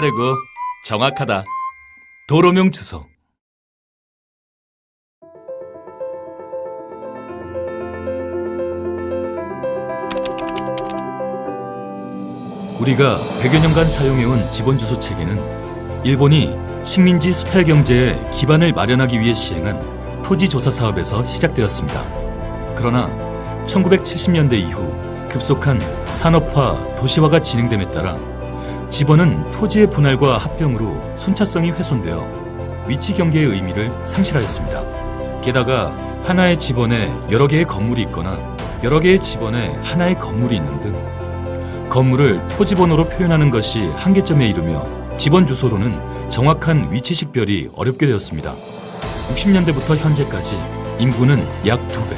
빠르고 정확하다. 도로명 주소. 우리가 100여 년간 사용해온 지번 주소 체계는 일본이 식민지 수탈 경제의 기반을 마련하기 위해 시행한 토지 조사 사업에서 시작되었습니다. 그러나 1970년대 이후 급속한 산업화, 도시화가 진행됨에 따라 지번은 토지의 분할과 합병으로 순차성이 훼손되어 위치 경계의 의미를 상실하였습니다. 게다가 하나의 지번에 여러 개의 건물이 있거나 여러 개의 지번에 하나의 건물이 있는 등 건물을 토지 번호로 표현하는 것이 한계점에 이르며 지번 주소로는 정확한 위치 식별이 어렵게 되었습니다. 60년대부터 현재까지 인구는 약 2배,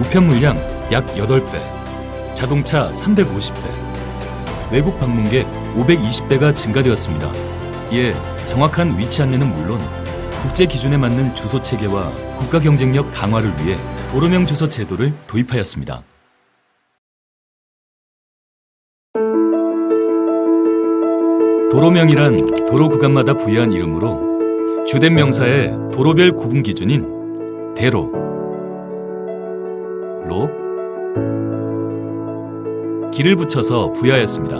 우편 물량 약 8배, 자동차 350배, 외국 방문객 520배가 증가되었습니다. 이에 정확한 위치 안내는 물론 국제 기준에 맞는 주소 체계와 국가 경쟁력 강화를 위해 도로명 주소 제도를 도입하였습니다. 도로명이란 도로 구간마다 부여한 이름으로 주된 명사의 도로별 구분 기준인 대로, 로, 길을 붙여서 부여하였습니다.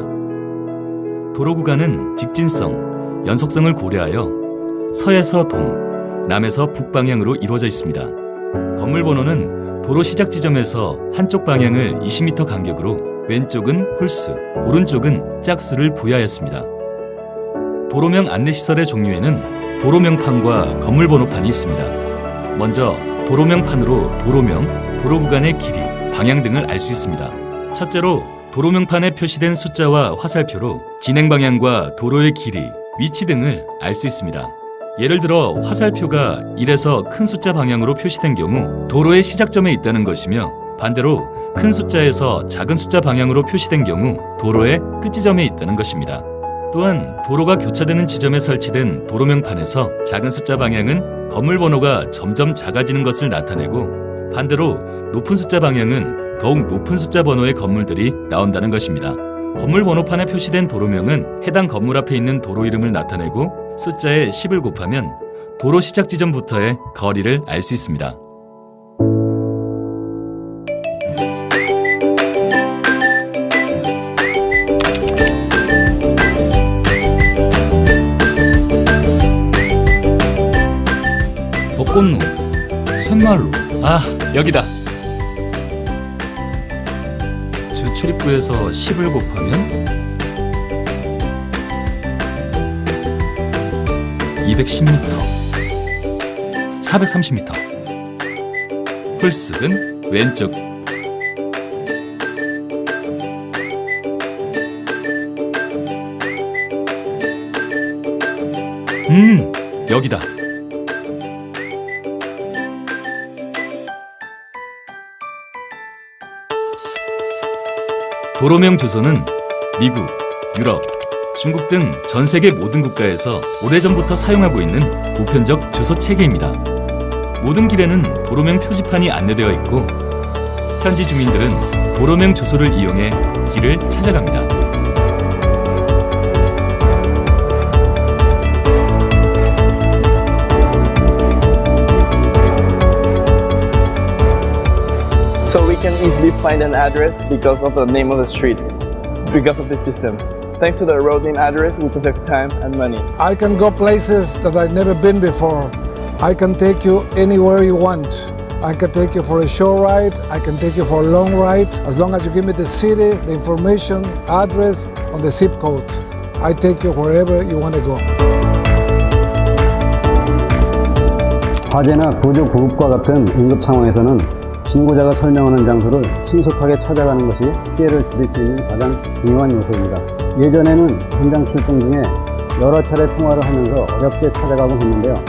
도로 구간은 직진성, 연속성을 고려하여 서에서 동, 남에서 북 방향으로 이루어져 있습니다. 건물 번호는 도로 시작 지점에서 한쪽 방향을 20m 간격으로 왼쪽은 홀수, 오른쪽은 짝수를 부여하였습니다. 도로명 안내시설의 종류에는 도로명판과 건물 번호판이 있습니다. 먼저 도로명판으로 도로명, 도로 구간의 길이, 방향 등을 알 수 있습니다. 첫째로 도로명판에 표시된 숫자와 화살표로 진행 방향과 도로의 길이, 위치 등을 알 수 있습니다. 예를 들어 화살표가 1에서 큰 숫자 방향으로 표시된 경우 도로의 시작점에 있다는 것이며 반대로 큰 숫자에서 작은 숫자 방향으로 표시된 경우 도로의 끝 지점에 있다는 것입니다. 또한 도로가 교차되는 지점에 설치된 도로명판에서 작은 숫자 방향은 건물 번호가 점점 작아지는 것을 나타내고 반대로 높은 숫자 방향은 더욱 높은 숫자 번호의 건물들이 나온다는 것입니다. 건물 번호판에 표시된 도로명은 해당 건물 앞에 있는 도로 이름을 나타내고 숫자에 10을 곱하면 도로 시작 지점부터의 거리를 알 수 있습니다. 꽃로, 샘말로. 아, 여기다. 주 출입구에서 10을 곱하면 210m, 430m. 홀스는 왼쪽. 음, 여기다. 도로명 주소는 미국, 유럽, 중국 등 전 세계 모든 국가에서 오래전부터 사용하고 있는 보편적 주소 체계입니다. 모든 길에는 도로명 표지판이 안내되어 있고 현지 주민들은 도로명 주소를 이용해 길을 찾아갑니다. easily find an address because of the name of the street, because of the system. Thanks to the road name address, we can save time and money. I can go places that I've never been before. I can take you anywhere you want. I can take you for a short ride. I can take you for a long ride. As long as you give me the city, the information, address, on the zip code. I take you wherever you want to go. 화재나 구조 구급과 같은 응급 상황에서는 신고자가 설명하는 장소를 신속하게 찾아가는 것이 피해를 줄일 수 있는 가장 중요한 요소입니다. 예전에는 현장 출동 중에 여러 차례 통화를 하면서 어렵게 찾아가곤 했는데요.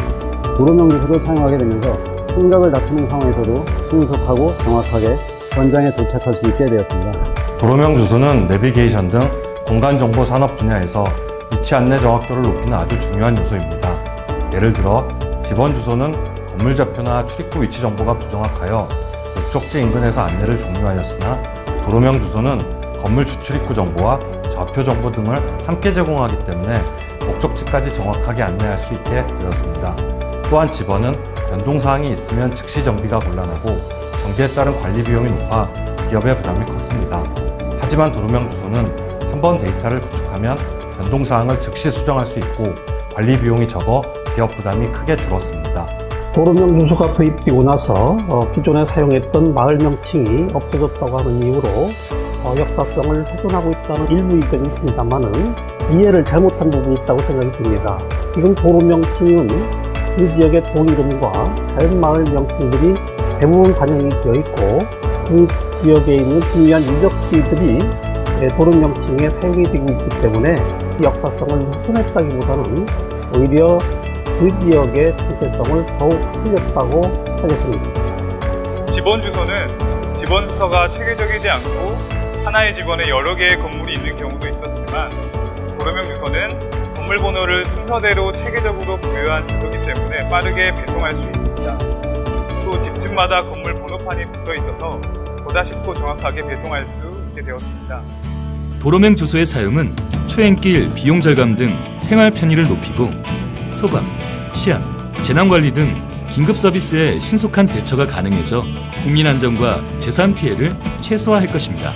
도로명 주소를 사용하게 되면서 혼각을 다투는 상황에서도 신속하고 정확하게 현장에 도착할 수 있게 되었습니다. 도로명 주소는 내비게이션 등 공간정보 산업 분야에서 위치 안내 정확도를 높이는 아주 중요한 요소입니다. 예를 들어 집원 주소는 건물 좌표나 출입구 위치 정보가 부정확하여 목적지 인근에서 안내를 종료하였으나 도로명 주소는 건물 주출입구 정보와 좌표 정보 등을 함께 제공하기 때문에 목적지까지 정확하게 안내할 수 있게 되었습니다. 또한 집원은 변동사항이 있으면 즉시 정비가 곤란하고 정비에 따른 관리 비용이 높아 기업의 부담이 컸습니다. 하지만 도로명 주소는 한 번 데이터를 구축하면 변동사항을 즉시 수정할 수 있고 관리 비용이 적어 기업 부담이 크게 줄었습니다. 도로명 주소가 도입되고 나서 어, 기존에 사용했던 마을 명칭이 없어졌다고 하는 이유로 어, 역사성을 훼손하고 있다는 일부 의견이 있습니다만은 이해를 잘못한 부분이 있다고 생각이 듭니다. 지금 도로 명칭은 그 지역의 동 이름과 다른 마을 명칭들이 대부분 반영이 되어 있고 그 지역에 있는 중요한 유적지들이 예, 도로 명칭에 사용이 되고 있기 때문에 그 역사성을 훼손했다기보다는 오히려 그 지역의 정체성을 더욱 살렸다고 하겠습니다. 집원 주소는 집원 주소가 체계적이지 않고 하나의 집원에 여러 개의 건물이 있는 경우도 있었지만 도로명 주소는 건물 번호를 순서대로 체계적으로 부여한 주소이기 때문에 빠르게 배송할 수 있습니다. 또 집집마다 건물 번호판이 붙어 있어서 보다 쉽고 정확하게 배송할 수 있게 되었습니다. 도로명 주소의 사용은 초행길 비용 절감 등 생활 편의를 높이고 소방, 치안, 재난관리 등 긴급 서비스에 신속한 대처가 가능해져 국민 안전과 재산 피해를 최소화할 것입니다.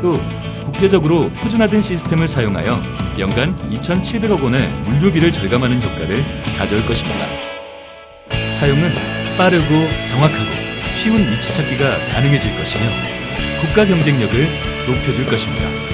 또 국제적으로 표준화된 시스템을 사용하여 연간 2,700억 원의 물류비를 절감하는 효과를 가져올 것입니다. 사용은 빠르고 정확하고 쉬운 위치 찾기가 가능해질 것이며 국가 경쟁력을 높여줄 것입니다.